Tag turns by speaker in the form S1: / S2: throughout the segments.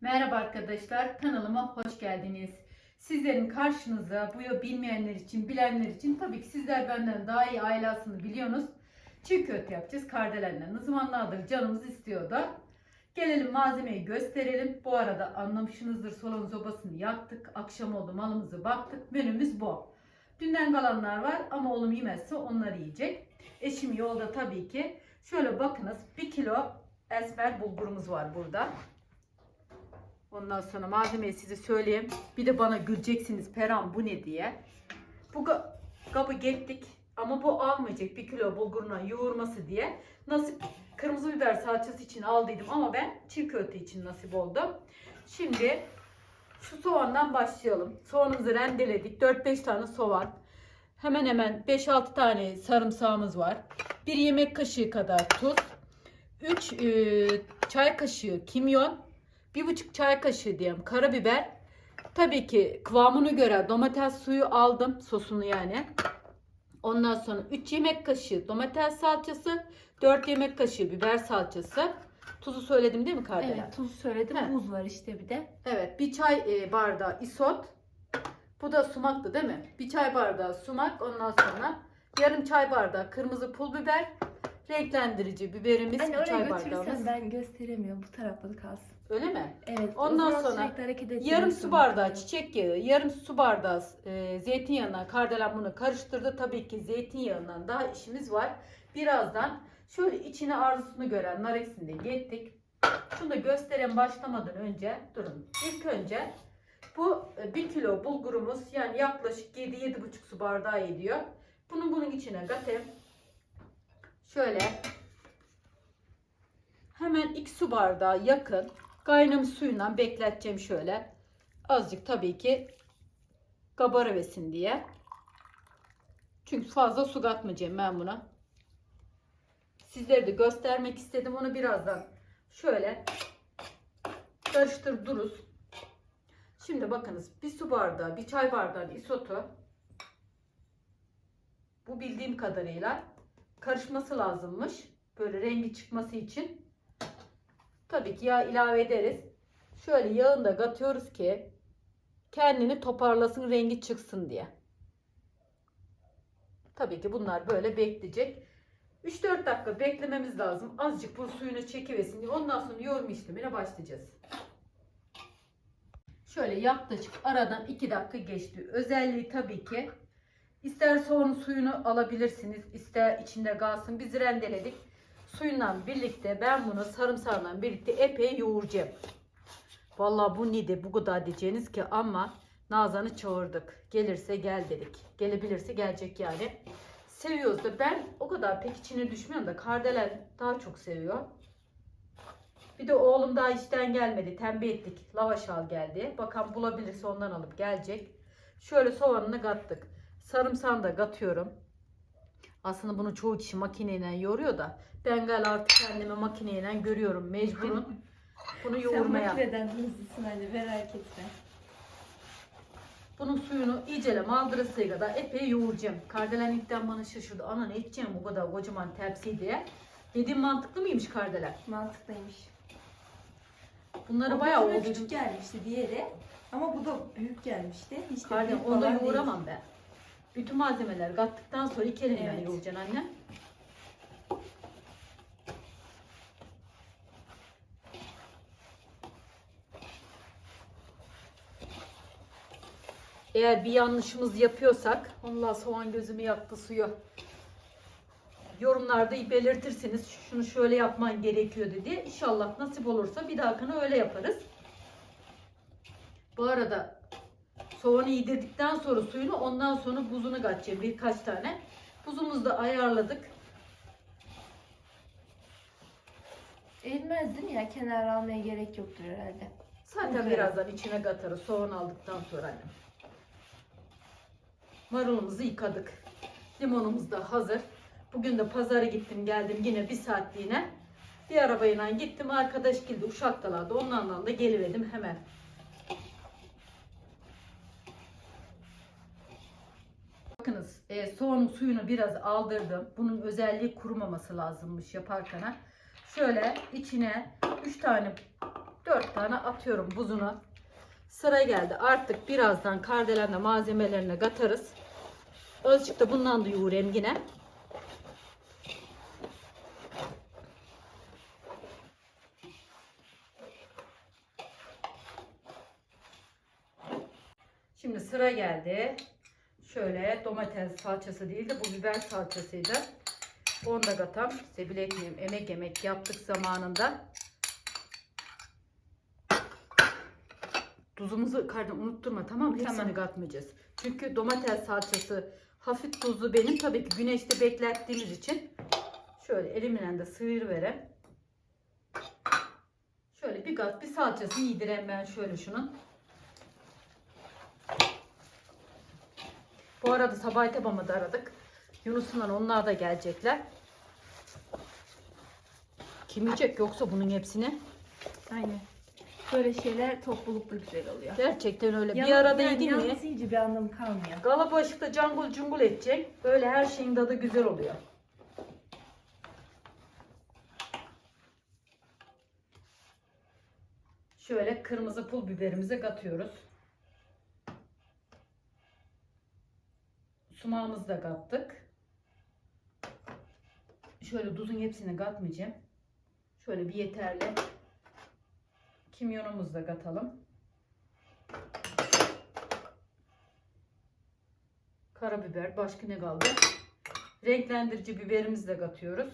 S1: Merhaba arkadaşlar, kanalıma hoş geldiniz. Sizlerin karşınıza bu bilmeyenler için, bilenler için tabii ki sizler benden daha iyi ailasını biliyorsunuz. Çiğ köfte yapacağız kardelenle. Ne zamanlardır canımız istiyor da. Gelelim malzemeyi gösterelim. Bu arada anlamışsınızdır soğan sobasını yaktık. Akşam oldu malımızı baktık. Menümüz bu. Dünden kalanlar var ama oğlum yemezse onları yiyecek. Eşim yolda tabii ki. Şöyle bakınız 1 kilo esmer bulgurumuz var burada. Ondan sonra malzemeyi size söyleyeyim. Bir de bana güleceksiniz Peran bu ne diye. Bu kabı gettik ama bu almayacak bir kilo bulguruna yoğurması diye. Nasip kırmızı biber salçası için aldıydım ama ben çiğ köfte için nasip oldu. Şimdi şu soğandan başlayalım. Soğanımızı rendeledik. 4-5 tane soğan. Hemen hemen 5-6 tane sarımsağımız var. 1 yemek kaşığı kadar tuz. 3 çay kaşığı kimyon. Bir buçuk çay kaşığı diyeyim karabiber. Tabii ki kıvamına göre domates suyu aldım. Sosunu yani. Ondan sonra 3 yemek kaşığı domates salçası. 4 yemek kaşığı biber salçası. Tuzu söyledim değil mi Kardelen?
S2: Evet tuz söyledim.
S1: He.
S2: Buz var işte bir de.
S1: Evet, bir çay e, bardağı isot. Bu da sumaktı değil mi? Bir çay bardağı sumak. Ondan sonra yarım çay bardağı kırmızı pul biber. Renklendirici biberimiz
S2: Anne
S1: bir
S2: oraya
S1: çay
S2: götürürsen
S1: bardağımız.
S2: ben gösteremiyorum. Bu tarafta kalsın.
S1: Öyle mi?
S2: Evet.
S1: Ondan
S2: zaman
S1: sonra
S2: sürekli hareket
S1: Yarım
S2: ettiriyorsun.
S1: su bardağı çiçek yağı, yarım su bardağı e, zeytinyağından kardelen bunu karıştırdı. Tabii ki zeytinyağından daha işimiz var. Birazdan şöyle içine arzusunu gören nar ekşisini de yettik. Şunu da göstereyim başlamadan önce. Durun. İlk önce bu 1 kilo bulgurumuz yani yaklaşık 7-7,5 su bardağı ediyor. Bunu bunun içine katayım. Şöyle hemen 2 su bardağı yakın kaynamış suyundan bekleteceğim şöyle. Azıcık tabii ki kabarıversin diye. Çünkü fazla su katmayacağım ben buna. Sizlere de göstermek istedim. Onu birazdan şöyle karıştır duruz. Şimdi bakınız bir su bardağı, bir çay bardağı isotu bu bildiğim kadarıyla karışması lazımmış. Böyle rengi çıkması için. Tabii ki yağ ilave ederiz. Şöyle yağını da katıyoruz ki kendini toparlasın, rengi çıksın diye. Tabii ki bunlar böyle bekleyecek. 3-4 dakika beklememiz lazım. Azıcık bu suyunu çekiversin diye. Ondan sonra yoğurma işlemine başlayacağız. Şöyle yaklaşık aradan 2 dakika geçti. Özelliği tabii ki ister soğanın suyunu alabilirsiniz, ister içinde kalsın. Biz rendeledik. Suyundan birlikte ben bunu sarımsağından birlikte epey yoğuracağım. Vallahi bu nedir bu kadar diyeceğiniz ki ama Nazan'ı çağırdık. Gelirse gel dedik. Gelebilirse gelecek yani. Seviyoruz da ben o kadar pek içine düşmüyorum da Kardelen daha çok seviyor. Bir de oğlum daha işten gelmedi. Tembih ettik. Lavaş al geldi. Bakan bulabilirse ondan alıp gelecek. Şöyle soğanını kattık. Sarımsağını da katıyorum. Aslında bunu çoğu kişi makineyle yoğuruyor da ben gal artık kendimi makineyle görüyorum. Mecburun bunu
S2: Sen
S1: yoğurmaya.
S2: makineden hızlısın anne merak etme.
S1: Bunun suyunu iyicele maldırasıya kadar epey yoğuracağım. Kardelen ilkten bana şaşırdı. Ana ne edeceğim bu kadar kocaman tepsi diye. Dediğim mantıklı mıymış kardelen?
S2: Mantıklıymış.
S1: Bunları
S2: O
S1: bayağı oldu.
S2: küçük gelmişti diğeri. Ama bu da büyük gelmişti. Hiç de
S1: Kardelen
S2: büyük
S1: onu da
S2: falan değil.
S1: yoğuramam ben. Bütün malzemeleri kattıktan sonra iki elimle
S2: Evet.
S1: yoğuracaksın anne. Eğer bir yanlışımız yapıyorsak, Allah soğan gözümü yaktı suyu. Yorumlarda belirtirsiniz şunu şöyle yapman gerekiyordu diye. İnşallah nasip olursa bir dahakine öyle yaparız. Bu arada soğanı yedirdikten sonra suyunu ondan sonra buzunu katacağım birkaç tane. Buzumuzu da ayarladık.
S2: Eğilmez değil mi ya? Kenar almaya gerek yoktur herhalde.
S1: Zaten
S2: Evet.
S1: birazdan içine katarız soğan aldıktan sonra. annem. Marulumuzu yıkadık. Limonumuz da hazır. Bugün de pazara gittim geldim yine bir saatliğine. Bir arabayla gittim arkadaş geldi uşaktalardı onlarla da geliverdim hemen. Bakınız e, soğanın suyunu biraz aldırdım. Bunun özelliği kurumaması lazımmış yaparken. Şöyle içine 3 tane 4 tane atıyorum buzuna. Sıra geldi. Artık birazdan kardelenle malzemelerine katarız. Azıcık da bundan da yoğurayım yine. Şimdi sıra geldi. Şöyle domates salçası değil de bu biber salçasıydı. Onu da katam. Bile etmeyeyim. Emek emek yaptık zamanında. Tuzumuzu kardeşim unutturma tamam mı? Hepsini
S2: Tamam.
S1: katmayacağız. Çünkü domates salçası hafif tuzlu benim. Tabii ki güneşte beklettiğimiz için şöyle elimle de sıyır verem. Şöyle bir kat bir salçasını yedireyim ben şöyle şunun. Bu arada sabah babamı da aradık. Yunus'unla onlar da gelecekler. Kim yiyecek yoksa bunun hepsini?
S2: Aynen. Böyle şeyler toplulukta güzel oluyor.
S1: Gerçekten öyle. bir
S2: Yalnız-
S1: arada
S2: yani
S1: yedin mi?
S2: Yalnız yiyince bir anlamı kalmıyor.
S1: Galabaşıkta cangul cungul edecek. Böyle her şeyin tadı güzel oluyor. Şöyle kırmızı pul biberimizi katıyoruz. Sumağımızı da kattık. Şöyle tuzun hepsini katmayacağım. Şöyle bir yeterli. Kimyonumuzu da katalım. Karabiber. Başka ne kaldı? Renklendirici biberimizi de katıyoruz.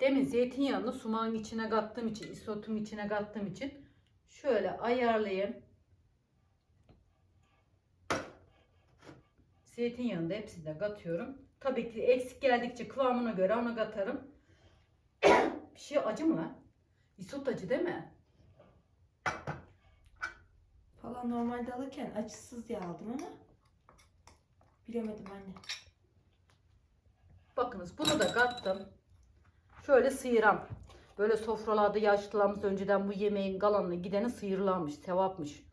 S1: Demin zeytinyağını sumağın içine kattığım için, isotun içine kattığım için şöyle ayarlayayım. Zeytinyağını da hepsini de katıyorum. Tabii ki eksik geldikçe kıvamına göre onu katarım. Bir şey acı mı? Isot acı değil mi?
S2: Falan normalde alırken acısız diye aldım ama bilemedim anne.
S1: Bakınız bunu da kattım. Şöyle sıyıram. Böyle sofralarda yaşlılarımız önceden bu yemeğin kalanını gideni sıyırlarmış, sevapmış.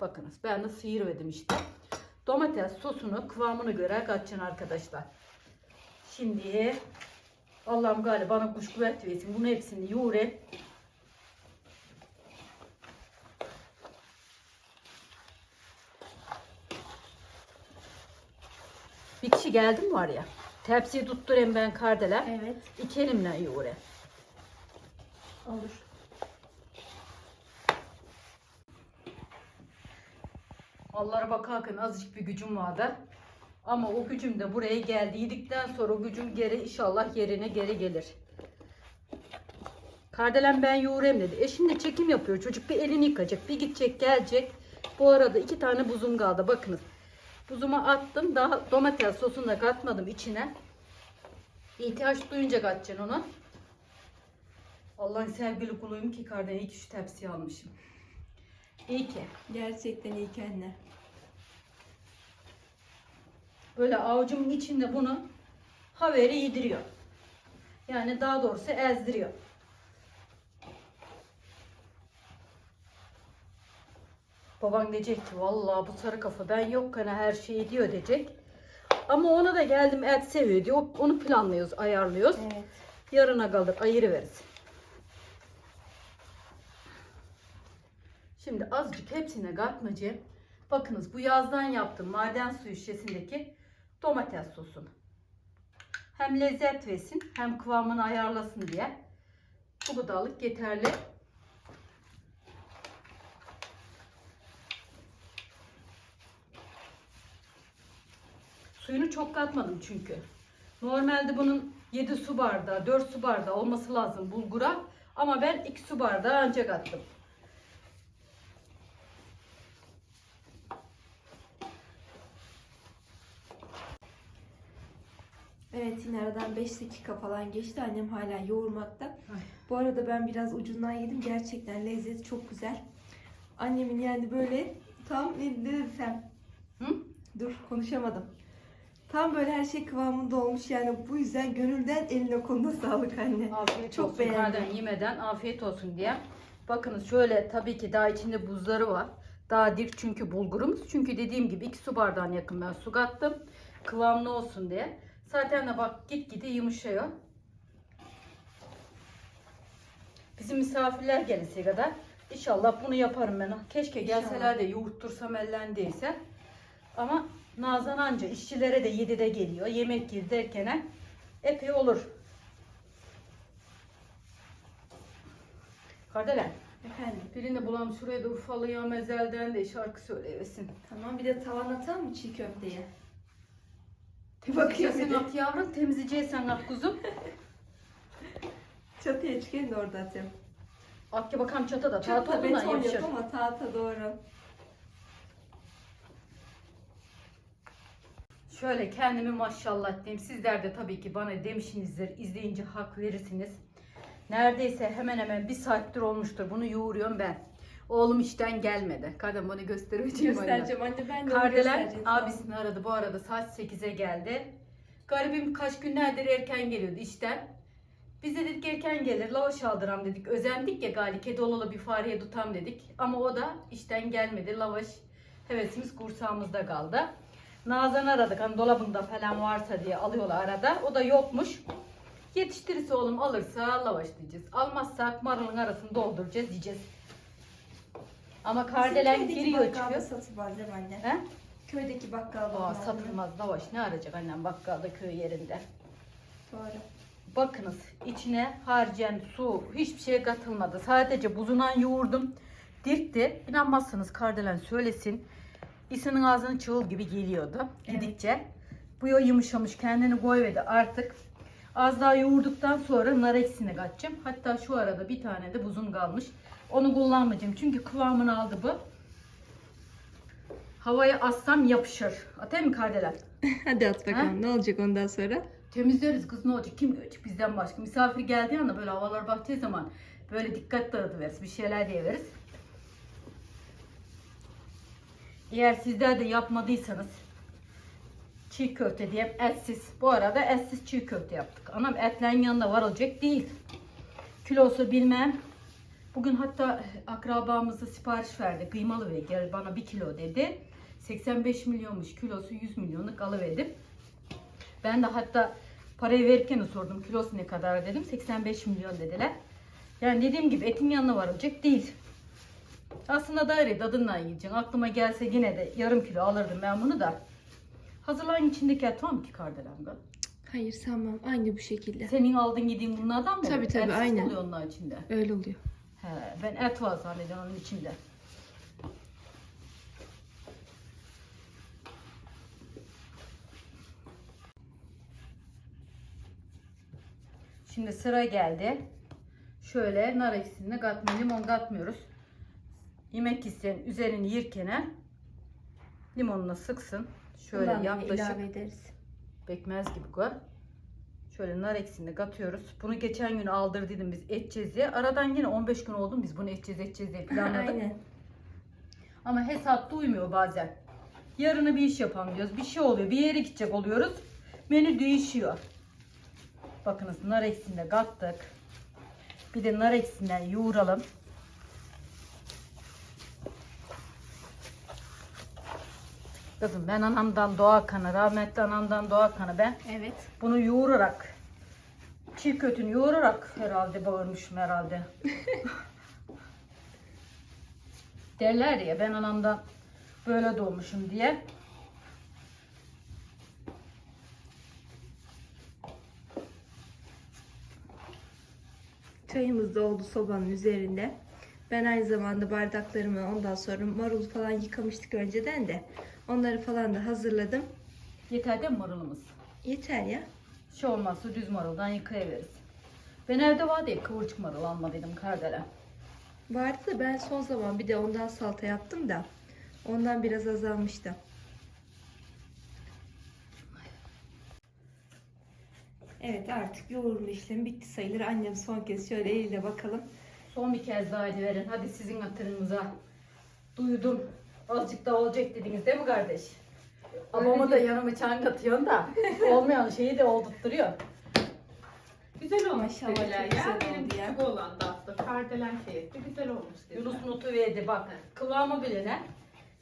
S1: Bakınız ben de sıyırmadım işte. Domates sosunu kıvamına göre kaçacaksın arkadaşlar. Şimdi Allah'ım galiba bana kuş kuvvet versin. Bunu hepsini yoğurayım. Bir kişi geldi mi var ya. Tepsiyi tutturayım ben kardelen.
S2: Evet.
S1: İki elimle yoğurayım.
S2: Olur.
S1: Allah'a bakarken azıcık bir gücüm vardı. Ama o gücüm de buraya geldi. Yedikten sonra o gücüm geri inşallah yerine geri gelir. Kardelen ben yoğurayım dedi. Eşim de çekim yapıyor. Çocuk bir elini yıkacak. Bir gidecek gelecek. Bu arada iki tane buzum kaldı. Bakınız. Buzuma attım. Daha domates sosunu da katmadım içine. İhtiyaç duyunca katacaksın onu. Allah'ın sevgili kuluyum ki kardelen iyi ki şu tepsiyi almışım. İyi ki.
S2: Gerçekten iyi ki anne.
S1: Böyle avucumun içinde bunu haveri yediriyor. Yani daha doğrusu ezdiriyor. Baban diyecek ki vallahi bu sarı kafa ben yokken her şeyi diyor diyecek. Ama ona da geldim et seviyor diyor. Onu planlıyoruz, ayarlıyoruz.
S2: Evet.
S1: Yarına kalır, ayırı Şimdi azıcık hepsine katmacı. Bakınız bu yazdan yaptım maden suyu şişesindeki domates sosunu. Hem lezzet versin hem kıvamını ayarlasın diye. Bu kadarlık yeterli. Suyunu çok katmadım çünkü. Normalde bunun 7 su bardağı, 4 su bardağı olması lazım bulgura. Ama ben 2 su bardağı ancak attım.
S2: Evet yine aradan 5 dakika falan geçti. Annem hala yoğurmakta.
S1: Ay.
S2: Bu arada ben biraz ucundan yedim. Gerçekten lezzeti çok güzel. Annemin yani böyle tam ne desem.
S1: Hı?
S2: Dur konuşamadım. Tam böyle her şey kıvamında olmuş yani bu yüzden gönülden eline koluna sağlık anne.
S1: Afiyet
S2: Çok
S1: olsun.
S2: beğendim.
S1: Yemeden afiyet olsun diye. Bakınız şöyle tabii ki daha içinde buzları var. Daha dik çünkü bulgurumuz. Çünkü dediğim gibi 2 su bardağına yakın ben su kattım. Kıvamlı olsun diye. Zaten de bak gitgide yumuşuyor. Bizim misafirler gelirse kadar inşallah bunu yaparım ben. Keşke gelseler de yoğurttursam ellendiyse. Ama Nazan anca işçilere de 7'de geliyor. Yemek yedi derken epey olur. Kardelen.
S2: Efendim.
S1: Birini bulalım şuraya da Urfalı'ya mezelden de şarkı söyleyesin.
S2: Tamam bir de tavan atalım mı çiğ köfteye?
S1: Bakıyor
S2: bir
S1: sen
S2: de.
S1: at yavrum temizleyeceksen at kuzum.
S2: Çatıya çıkayım da orada atayım.
S1: At ya bakalım çatıda.
S2: Çatla
S1: Tahta olduğundan
S2: beton
S1: yapışır.
S2: yap ama tahta doğru.
S1: Şöyle kendimi maşallah diyeyim. Sizler de tabii ki bana demişsinizdir. İzleyince hak verirsiniz. Neredeyse hemen hemen bir saattir olmuştur. Bunu yoğuruyorum ben. Oğlum işten gelmedi. Kadın bunu göstereceğim.
S2: Göstereceğim anne ben de
S1: Kardelen abisini aradı. Bu arada saat 8'e geldi. Garibim kaç günlerdir erken geliyordu işten. Biz de dedik erken gelir. Lavaş aldıram dedik. Özendik ya gali. Kedi olalı bir fareye tutam dedik. Ama o da işten gelmedi. Lavaş hevesimiz kursağımızda kaldı. Nazan aradık. Hani dolabında falan varsa diye alıyorlar arada. O da yokmuş. Yetiştirirse oğlum alırsa lavaş diyeceğiz. Almazsak marulun arasını dolduracağız diyeceğiz. Ama kardelen
S2: Bizim köydeki
S1: giriyor
S2: bakkalda
S1: çıkıyor.
S2: değil mi anne?
S1: He?
S2: Köydeki bakkalda.
S1: Aa,
S2: onlar.
S1: satılmaz lavaş ne arayacak annem bakkalda köy yerinde.
S2: Doğru.
S1: Bakınız içine harcayan su hiçbir şey katılmadı. Sadece buzundan yoğurdum. Dirtti. İnanmazsınız kardelen söylesin. İsinin ağzının çığıl gibi geliyordu
S2: Evet.
S1: gidikçe. Bu yol yumuşamış kendini koyvedi artık. Az daha yoğurduktan sonra nar eksini katacağım. Hatta şu arada bir tane de buzum kalmış. Onu kullanmayacağım çünkü kıvamını aldı bu. Havaya assam yapışır. Atayım mı kardelen?
S2: Hadi at bakalım
S1: Ha?
S2: ne olacak ondan sonra?
S1: Temizleriz kız ne olacak? Kim görecek bizden başka? Misafir geldiği anda böyle havalar baktığı zaman böyle dikkat dağıtıveririz. Bir şeyler diyeveriz. Eğer sizler de yapmadıysanız çiğ köfte diyeyim etsiz. Bu arada etsiz çiğ köfte yaptık. Anam etlerin yanında varılacak değil. Kilosu bilmem. Bugün hatta akrabamıza sipariş verdi. Kıymalı ve gel bana bir kilo dedi. 85 milyonmuş kilosu 100 milyonluk alıverdim. Ben de hatta parayı verirken sordum kilosu ne kadar dedim. 85 milyon dediler. Yani dediğim gibi etin yanına varılacak değil. Aslında daire tadından yiyeceksin. Aklıma gelse yine de yarım kilo alırdım ben bunu da. Hazırlayın içindeki et var mı ki kardelemde?
S2: Hayır sanmam aynı bu şekilde.
S1: Senin aldığın yediğin bunlardan mı?
S2: Tabii, tabii,
S1: Etsiz
S2: aynen.
S1: oluyor onlar içinde.
S2: Öyle oluyor.
S1: He, ben et var zannediyorum onun içinde. Şimdi sıra geldi. Şöyle nar ekşisini katma, limon katmıyoruz. Yemek isteyen üzerini yirkene limonunu sıksın. Şöyle
S2: Bundan da
S1: yaklaşık
S2: ilave ederiz.
S1: pekmez gibi koy. Şöyle nar ekşisini katıyoruz. Bunu geçen gün aldırdıydım biz edeceğiz diye. Aradan yine 15 gün oldu biz bunu edeceğiz edeceğiz diye planladık.
S2: Aynen.
S1: Ama hesapta uymuyor bazen. Yarını bir iş yapalım diyoruz. Bir şey oluyor. Bir yere gidecek oluyoruz. Menü değişiyor. Bakınız nar ekşisini de kattık. Bir de nar ekşisinden yoğuralım. Kızım ben anamdan doğa kanı, rahmetli anamdan doğa kanı ben
S2: Evet.
S1: bunu yoğurarak çiğ kötünü yoğurarak herhalde bağırmışım herhalde. Derler ya ben anamdan böyle doğmuşum diye.
S2: Çayımız da oldu sobanın üzerinde. Ben aynı zamanda bardaklarımı ondan sonra marul falan yıkamıştık önceden de. Onları falan da hazırladım.
S1: Yeter değil mi marulumuz?
S2: Yeter ya.
S1: Şey olmazsa düz maruldan yıkayıveririz. Ben evde var diye kıvırcık marul almadıydım kardelen.
S2: Vardı da ben son zaman bir de ondan salata yaptım da ondan biraz azalmıştı. Evet artık yoğurma işlemi bitti sayılır. Annem son kez şöyle eliyle bakalım.
S1: Son bir kez daha hadi verin. Hadi sizin hatırınıza. Duydum. Azıcık daha olacak dediniz değil mi kardeş? Babama da yanıma çan katıyorsun da olmayan şeyi de oldurtturuyor.
S3: Güzel olmuş
S2: Maşallah,
S3: dediler
S2: çok
S3: ya.
S2: güzel
S3: Benim
S2: oldu ya.
S3: küçük olan da aslında kardelen şey etti. Güzel olmuş dediler.
S1: Yunus notu verdi bak. Kıvamı bilene.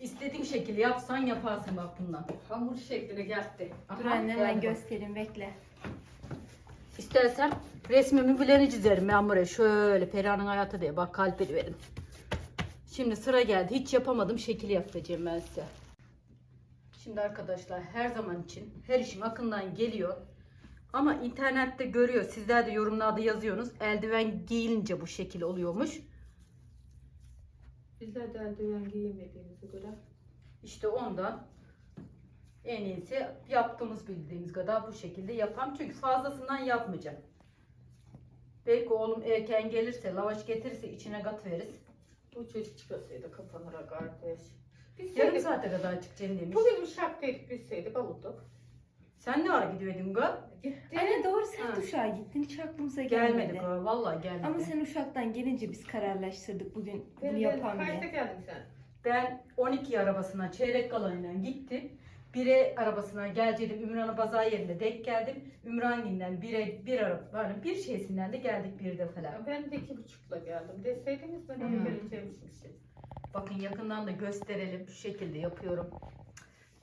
S1: İstediğin şekilde yapsan yaparsın bak bundan.
S3: Hamur şekline geldi.
S2: Dur
S1: Aha,
S2: annem
S1: geldi
S2: ben
S1: bak.
S2: göstereyim bekle.
S1: İstersem resmimi bileni çizerim ben buraya. Şöyle Perihan'ın hayatı diye bak kalp verin. Şimdi sıra geldi. Hiç yapamadım şekil yapacağım ben size. Şimdi arkadaşlar her zaman için her işim akından geliyor. Ama internette görüyor. Sizler de yorumlarda yazıyorsunuz. Eldiven giyilince bu şekil oluyormuş.
S3: Bizler de eldiven giyemediğimize göre.
S1: İşte ondan en iyisi yaptığımız bildiğimiz kadar bu şekilde yapam. Çünkü fazlasından yapmayacağım. Belki oğlum erken gelirse, lavaş getirirse içine kat veririz.
S3: Bu çocuk çıkasaydı kapanır kardeş. Biz
S1: Yarım
S3: Yarım
S1: saate kadar çıkacağım demiş.
S3: Bugün uşak dedik bilseydik alırdık.
S1: Sen ne ara gidiyordun go?
S3: Gitti.
S2: Anne doğru sen
S1: Ha.
S2: Uşak'a gittin. Hiç aklımıza gelmedi.
S1: Gelmedi go. Vallahi gelmedi.
S2: Ama sen Uşak'tan gelince biz kararlaştırdık bugün bunu yapan
S3: Kaçta
S2: diye.
S3: geldin sen?
S1: Ben 12 arabasına çeyrek kalanıyla gittim. Bire arabasına geleceğim Ümran'a pazar yerinde denk geldim. Ümrangin'den bire bir araba, yani bir şeysinden de geldik bir de falan.
S3: Ben de iki buçukla geldim. Deseydiniz ben
S1: Hı.
S3: de geleceğimmişim.
S1: Bakın yakından da gösterelim. Şu şekilde yapıyorum.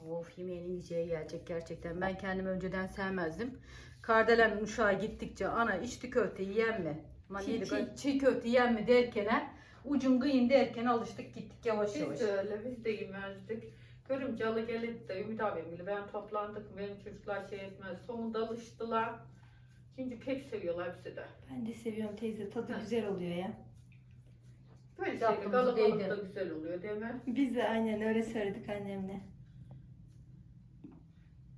S1: Of yemeğin yiyeceği gelecek gerçekten. Ben kendimi önceden sevmezdim. Kardelen uşağa gittikçe ana içli köfte yiyen mi?
S2: Çiğ, çiğ.
S1: çiğ köfte yiyen mi derken ucun kıyın derken alıştık gittik yavaş yavaş.
S3: Biz de öyle, biz de yemezdik. Görümce alı gelip de Ümit abim gibi ben toplandık, benim çocuklar şey etmez. Sonunda alıştılar. Şimdi pek seviyorlar bizi de.
S2: Ben de seviyorum teyze. Tadı
S3: Ha.
S2: güzel oluyor ya.
S3: Böyle şeyde
S1: Yaptığımızı
S3: kalabalık
S1: değdi.
S3: da güzel oluyor değil mi?
S2: Biz de aynen öyle söyledik annemle.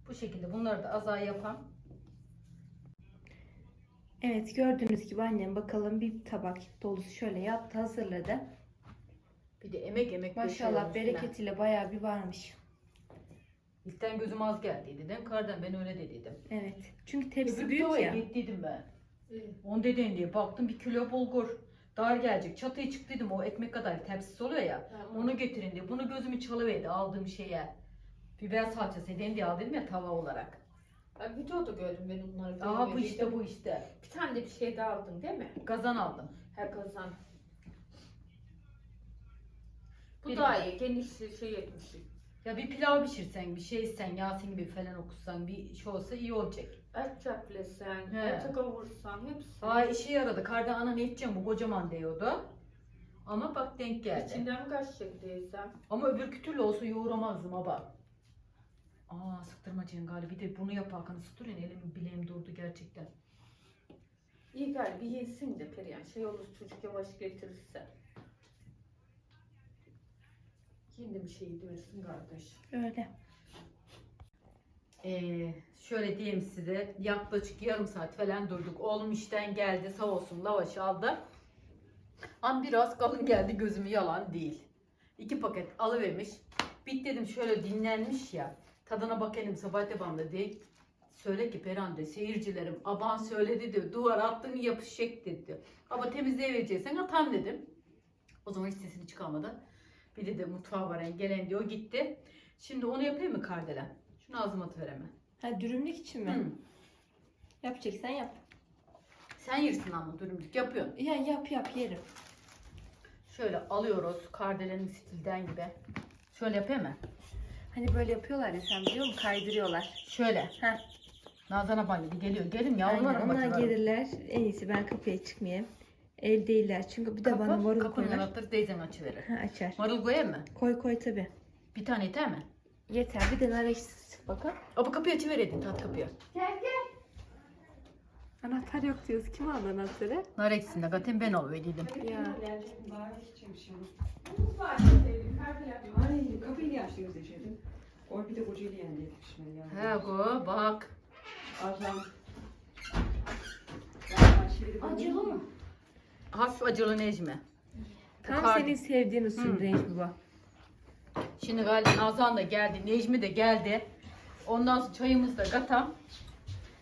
S1: Bu şekilde bunları da azar yapan.
S2: Evet gördüğünüz gibi annem bakalım bir tabak dolusu şöyle yaptı hazırladı.
S1: Bir de emek emek
S2: Maşallah bereketiyle bayağı bir varmış.
S1: İlkten gözüm az geldi dedim. Kardan ben öyle dediydim.
S2: Evet. Çünkü tepsi
S1: Öbür
S2: büyük
S1: tavaya
S2: ya.
S1: gittiydim ben. On dedin diye baktım bir kilo bulgur. Dar gelecek. Çatıya çıktıydım o ekmek kadar tepsisi oluyor ya. Onu getirin diye. Bunu gözümü çalıverdi aldığım şeye. Biber salçası edeyim diye aldım ya tava olarak.
S3: Ay, videoda gördüm ben onları.
S1: Aa bu işte bu işte.
S3: Bir tane de bir şey daha aldın değil mi?
S1: Gazan aldım.
S3: Her kazan. Bu
S1: Bir-
S3: daha iyi. Geniş şey etmişim.
S1: Ya bir pilav pişirsen, bir şey isten, Yasin gibi falan okusan bir şey olsa iyi olacak.
S3: Et çöplesen,
S1: He.
S3: et kavursan hepsi.
S1: Aa işe yaradı. Karda ana ne edeceğim bu kocaman diyordu. Ama bak denk geldi.
S3: İçinden kaçacak değilsem.
S1: Ama öbür kütürle olsa yoğuramazdım ama. Aa sıktırmacıyım galiba. Bir de bunu yap Hakan ısıtır ya elim bileğim durdu gerçekten.
S3: İyi gel bir yesin de Perihan. Şey olur çocuk yavaş getirirse. Yine bir şey diyorsun kardeş.
S2: Öyle.
S1: Ee, şöyle diyeyim size yaklaşık yarım saat falan durduk. Oğlum işten geldi sağ olsun lavaş aldı. Ama biraz kalın geldi gözümü yalan değil. İki paket alıvermiş. Bit dedim şöyle dinlenmiş ya. Tadına bakayım sabah devamlı diye. Söyle ki Peran de seyircilerim aban söyledi diyor. Duvar attın yapışacak dedi diyor. Ama temizleyevereceksen atam dedim. O zaman hiç sesini çıkarmadı. Bir de mutfağa var yani gelen diyor gitti. Şimdi onu yapayım mı Kardelen? Şunu ağzıma atıver hemen.
S2: Ha dürümlük için mi?
S1: Hı.
S2: Yapacaksan yap.
S1: Sen yersin ama dürümlük yapıyorsun.
S2: Ya yap yap yerim.
S1: Şöyle alıyoruz kardelenin stilden gibi. Şöyle yapayım mı?
S2: Hani böyle yapıyorlar ya sen biliyor musun? Kaydırıyorlar.
S1: Şöyle.
S2: Ha.
S1: Nazan banyo geliyor. Gelin
S2: Aynen
S1: yavrularım
S2: onlar gelirler. En iyisi ben kapıya çıkmayayım. Ev değiller çünkü bir de bana marul
S1: kapının
S2: koyar.
S1: anahtarı teyzen açıverir.
S2: Ha, açar.
S1: Marul koyayım mı?
S2: Koy koy tabi.
S1: Bir tane yeter mi?
S2: Yeter bir de nar ekşisi sık bakalım.
S1: Aa, bu kapıyı açıver edin tat kapıyı.
S2: Anahtar yok diyoruz. Kim aldı anahtarı?
S1: Nar eksisinde zaten ben alıverdim.
S2: Ya.
S4: Ay kapıyı niye açtınız dedim. Oy bir de Kocaeli yendi yetişmeli ya.
S1: He go bak.
S4: Azam.
S1: Acılı mı? Hafif acılı Necmi.
S2: Tam
S1: Kar-
S2: senin sevdiğin usul renk bu.
S1: Şimdi galiba Nazan da geldi. Necmi de geldi. Ondan sonra çayımızı da katam.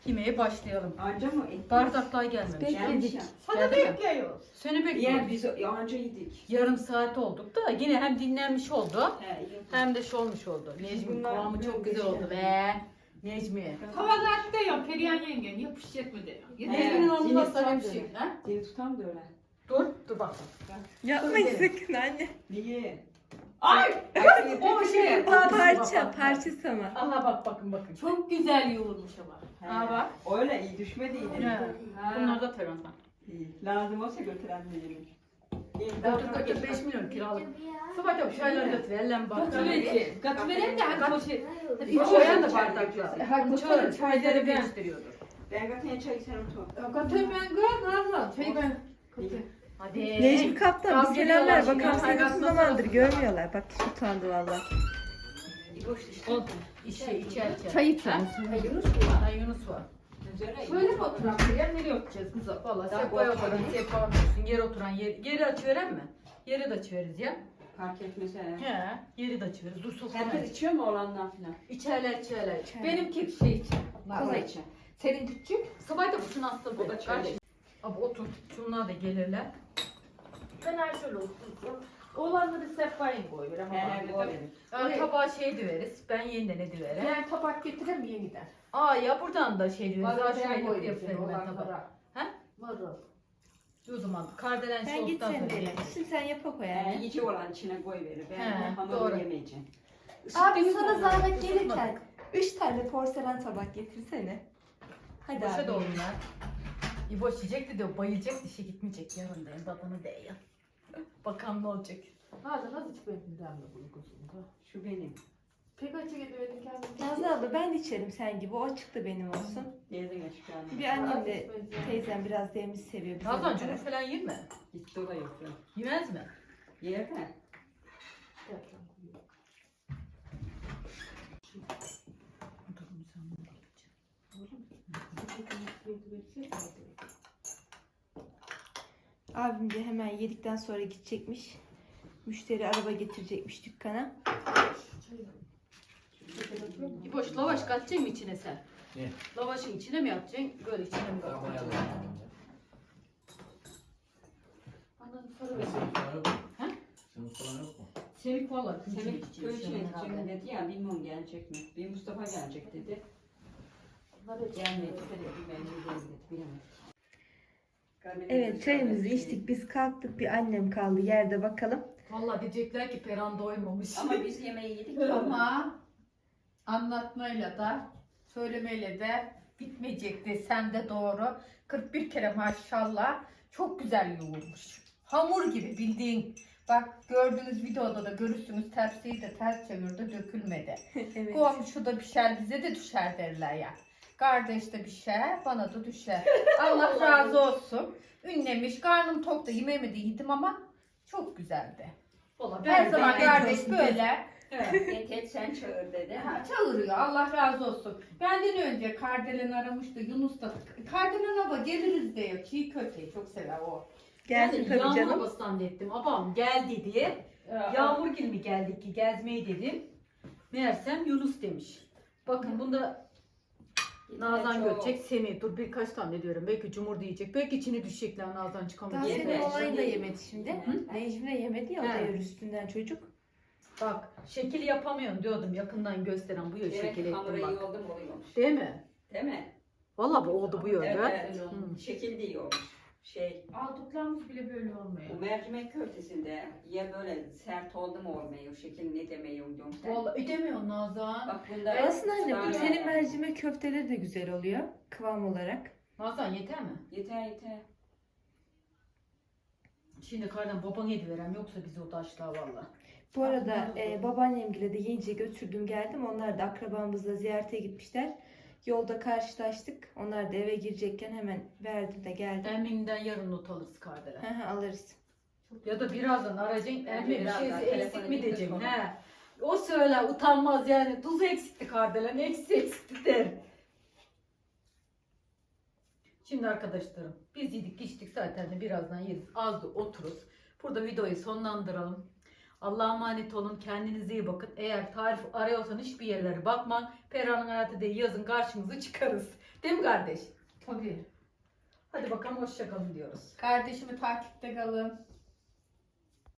S1: Yemeğe başlayalım.
S4: Anca mı? ettik?
S1: Bardaklar gelmemiş.
S2: Bekledik.
S3: Sana
S1: Geldi mi?
S3: bekliyor.
S1: Seni
S4: Yer
S1: bekliyorum.
S4: biz o- anca yedik.
S1: Yarım saat olduk da yine hem dinlenmiş oldu
S4: He
S1: hem de şey olmuş oldu. Necmi
S4: Bunlar
S1: kıvamı çok güzel oldu
S4: şey.
S1: be. Necmi.
S3: Havalarda ya Perihan yengen yapışacak mı diyor.
S1: Necmi'nin
S4: tutam
S1: sarı bir şey. Ha?
S4: Diye tutam da öyle.
S1: Dur, dur bak.
S2: Yapmayın
S1: Öyle.
S2: sakın anne.
S4: Niye?
S3: Ay!
S1: o şey.
S2: O parça parça sama.
S1: Aha bak bakın bakın.
S3: Çok güzel yoğurmuş ama.
S1: Ha bak.
S4: Öyle iyi düşmedi iyi.
S1: He. Bunlar da terasa.
S4: İyi. Lazım olsa götüren veririm. İyi,
S1: Götür götür 5 milyon kiralık. Sabah da şeyler götür. Ellen bak.
S3: Götürecek.
S1: Götürelim de hadi
S4: Bir
S1: koyan da
S4: çay
S1: bardaklar.
S4: götür.
S1: Ha çay çayları gösteriyordur.
S4: Ben götüreyim çayı sen otur.
S3: Katı ben gör Nazan. Şey ben.
S4: İyi.
S1: Hadi.
S2: Necmi Kaptan Bakalım seni
S1: kavga
S2: uzun zamandır görmüyorlar. Bak utandı valla.
S1: Oldu. İçe içer içer.
S3: Çay içer.
S1: Ha Yunus var. Ha Yunus var.
S3: Şöyle mi oturalım?
S1: Ya nereye oturacağız kızım? Valla
S4: korkma.
S1: oturun, sepoya otursun. Yere oturan yer, yeri açıveren mi? Yeri de açıveririz ya.
S4: Fark etmez he.
S1: He, yeri de açıveririz. Dur sofraya.
S4: Herkes içiyor mu oğlandan filan?
S1: İçerler içerler.
S2: İçerler.
S1: Benimki şey içer.
S4: Kola içer.
S3: Senin küçük.
S1: Sabah da bu şunu hasta
S4: O da çay.
S1: Abi otur. Şunlar da gelirler.
S3: Ben her şöyle otururum. Oğlanları sehpaya koyuyorum.
S4: He he o verir.
S1: Ya,
S3: Evet.
S1: tabağa şey düveriz. Ben yeniden ne düverim.
S3: Yani tabak getirem mi yeniden?
S1: Aa ya buradan da şey Aşağıya
S3: ben
S1: yapıp
S3: koydum
S1: yapıyorum ben tabağa. He?
S3: Marul.
S1: O zaman kardelen
S2: Sen git
S1: sostan
S2: sen
S1: sonra
S2: de.
S1: yeriz.
S2: Şimdi sen yapak o
S4: He,
S2: yani.
S4: iyice olan içine koy verir. Ben
S1: He,
S4: hamuru
S1: doğru.
S4: yemeyeceğim.
S2: Abi sana zahmet gelirken 3 tane porselen tabak getirsene. Hadi
S1: Boşa
S2: abi.
S1: da onlar. İbo içecekti diyor, bayılacak dişe gitmeyecek yarın da tadını değiyor. Bakalım ne olacak.
S3: Nazan nasıl içmedin mi bunu kuzum?
S4: Şu benim.
S3: Pek açık edemedim kendimi.
S2: Nazlı abla ben de içerim sen gibi. O çıktı benim olsun.
S4: Yerden açık yani.
S2: Bir annem de teyzem biraz demli seviyor. bize
S1: Nazan falan yer mi?
S4: Gitti o da yok. ya.
S1: Yemez mi?
S4: Yer mi?
S2: Abim de hemen yedikten sonra gidecekmiş. Müşteri araba getirecekmiş dükkana.
S1: İboş lavaş katacaksın mı içine sen?
S5: Ne?
S1: Lavaşın içine mi atacaksın? Böyle içine mi katacaksın?
S3: Ananı sarı
S1: Ha?
S5: Senin falan yok mu?
S1: Semik valla
S4: Semih köy içine gideceğim dedi ya bilmem gelecek mi? Bir Mustafa gelecek dedi. Gelmedi dedi. Ben gideyim dedi. Bilemedim.
S2: Evet çayımızı içtik. Biz kalktık. Bir annem kaldı yerde bakalım.
S1: Valla diyecekler ki Peran doymamış.
S4: Ama biz yemeği yedik.
S3: Ama anlatmayla da söylemeyle de bitmeyecek desem de doğru. 41 kere maşallah çok güzel yoğurmuş. Hamur gibi bildiğin. Bak gördüğünüz videoda da görürsünüz tepsiyi de ters çevirdi dökülmedi.
S2: evet.
S3: Komşu da pişer bize de düşer derler ya. Kardeş de pişer bana da düşer. Allah razı olsun. Ünlemiş karnım tok da yemeğimi de yedim ama çok güzeldi.
S1: Valla
S3: Her zaman
S1: ben-
S3: kardeş böyle.
S4: Yeter sen çağır dedi.
S3: Ha, çağırıyor Allah razı olsun. Benden önce Kardelen aramıştı Yunus da. Kardelen abla geliriz diyor. Çiğ köfteyi çok sever o.
S2: Gelsin
S1: Ben
S2: tabii
S1: Yağmur
S2: canım.
S1: abasından ettim. Abam geldi diye. Yağmur gibi mi geldik ki gezmeyi dedim. Meğersem Yunus demiş. Bakın bunda Nazan
S4: çok.
S1: görecek Semih. Dur birkaç tane diyorum. Belki Cumhur diyecek. Belki içine düşecekler Nazan
S2: Daha
S1: çıkamayacak.
S2: Senin olayını da yemedi şimdi.
S4: Hı?
S2: Necmi de yemedi ya o da
S1: He.
S2: yer üstünden çocuk.
S1: Bak şekil yapamıyorum diyordum. Yakından gösteren bu ya şekil
S4: Evet hamura
S1: ettim
S4: iyi
S1: bak.
S4: oldu mu oluyormuş.
S1: Değil mi?
S4: Değil mi?
S1: Valla bu oldu bu yönde.
S4: Evet. Şekil de iyi olmuş. Şey,
S3: Aldıklarımız bile böyle olmuyor.
S4: bu mercimek köftesinde ya böyle sert oldu mu olmuyor, şekil ne demeyi diyorum sen.
S3: Vallahi edemiyor Nazan.
S4: Bak bunda
S2: Aslında anne bu senin mercimek köfteleri de güzel oluyor. Kıvam olarak.
S1: Nazan yeter mi?
S4: Yeter yeter.
S1: Şimdi kardan baban yedi verem yoksa bizi o taşlar valla.
S2: Bu arada e, babaannemgile de yiyince götürdüm geldim. Onlar da akrabamızla ziyarete gitmişler. Yolda karşılaştık. Onlar da eve girecekken hemen verdim de geldim.
S1: Emmininden yarın not alırız kardelen.
S2: Hı hı, alırız.
S1: Ya da birazdan arayacaksın. Emmi bir
S4: birazdan telefonu
S1: eksik mi diyeceksin.
S4: sonra.
S1: He. O söyler utanmaz yani. Tuzu eksikti kardelen. Eksi eksikti der. Şimdi arkadaşlarım biz yedik içtik zaten de birazdan yeriz. Az da otururuz. Burada videoyu sonlandıralım. Allah'a emanet olun. Kendinize iyi bakın. Eğer tarif arıyorsan hiçbir yerlere bakma. Pera'nın hayatı diye yazın karşınıza çıkarız. Değil mi kardeş?
S3: Tabii.
S1: Hadi bakalım hoşçakalın diyoruz.
S3: Kardeşimi takipte kalın.